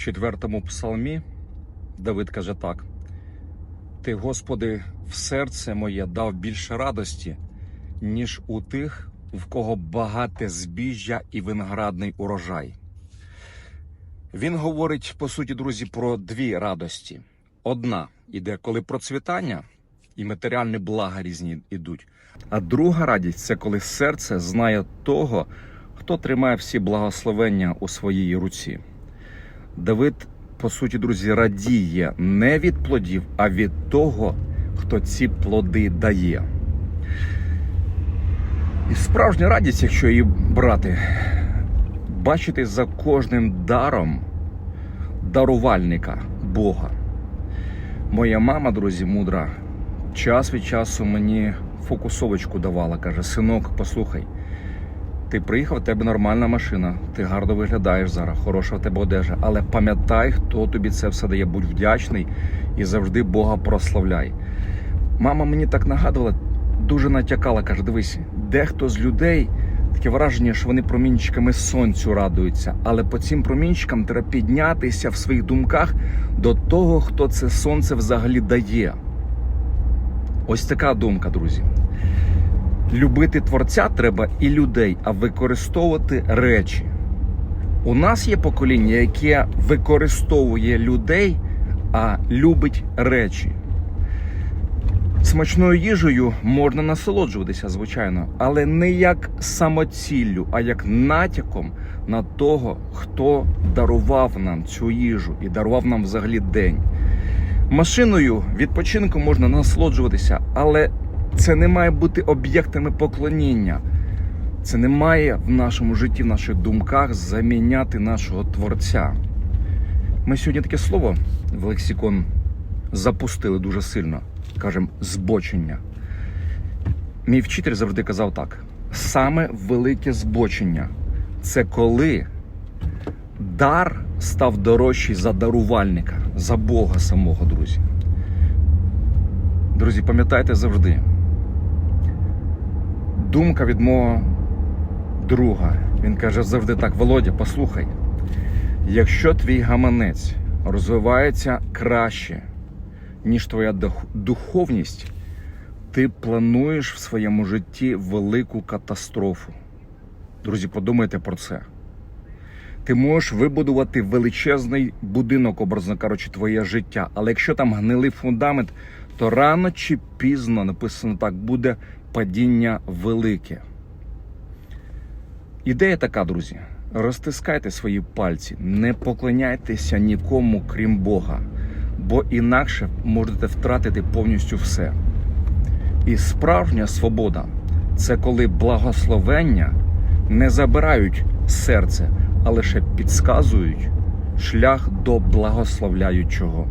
четвертому псалмі Давид каже так: Ти, Господи, в серце моє дав більше радості, ніж у тих, в кого багате збіжжя і виноградний урожай. Він говорить, по суті, друзі, про дві радості. Одна іде, коли процвітання і матеріальні блага різні йдуть. А друга радість це коли серце знає того, хто тримає всі благословення у своїй руці. Давид, по суті, друзі, радіє не від плодів, а від того, хто ці плоди дає. І справжня радість, якщо її брати, бачити за кожним даром дарувальника Бога. Моя мама, друзі, мудра, час від часу мені фокусовочку давала. Каже: синок, послухай, ти приїхав, в тебе нормальна машина, ти гарно виглядаєш зараз, хороша в тебе одежа. Але пам'ятай, хто тобі це все дає, будь вдячний і завжди Бога прославляй. Мама мені так нагадувала, дуже натякала, каже: дивись, дехто з людей. Таке враження, що вони промінчиками сонцю радуються, але по цим промінчикам треба піднятися в своїх думках до того, хто це сонце взагалі дає. Ось така думка, друзі. Любити творця треба і людей, а використовувати речі. У нас є покоління, яке використовує людей, а любить речі. Смачною їжею можна насолоджуватися, звичайно, але не як самоціллю, а як натяком на того, хто дарував нам цю їжу і дарував нам взагалі день. Машиною відпочинку можна насолоджуватися, але це не має бути об'єктами поклоніння. Це не має в нашому житті, в наших думках заміняти нашого творця. Ми сьогодні таке слово в лексикон запустили дуже сильно. Кажемо, збочення. Мій вчитель завжди казав так: саме велике збочення це коли дар став дорожчий за дарувальника, за Бога самого, друзі. Друзі, пам'ятайте завжди. Думка від мого друга. Він каже завжди так: Володя, послухай, якщо твій гаманець розвивається краще, ніж твоя духовність, ти плануєш в своєму житті велику катастрофу. Друзі, подумайте про це. Ти можеш вибудувати величезний будинок, образно кажучи, твоє життя. Але якщо там гнилий фундамент, то рано чи пізно написано так, буде падіння велике. Ідея така, друзі. Розтискайте свої пальці, не поклоняйтеся нікому, крім Бога, бо інакше можете втратити повністю все. І справжня свобода це коли благословення не забирають серце, а лише підсказують шлях до благословляючого.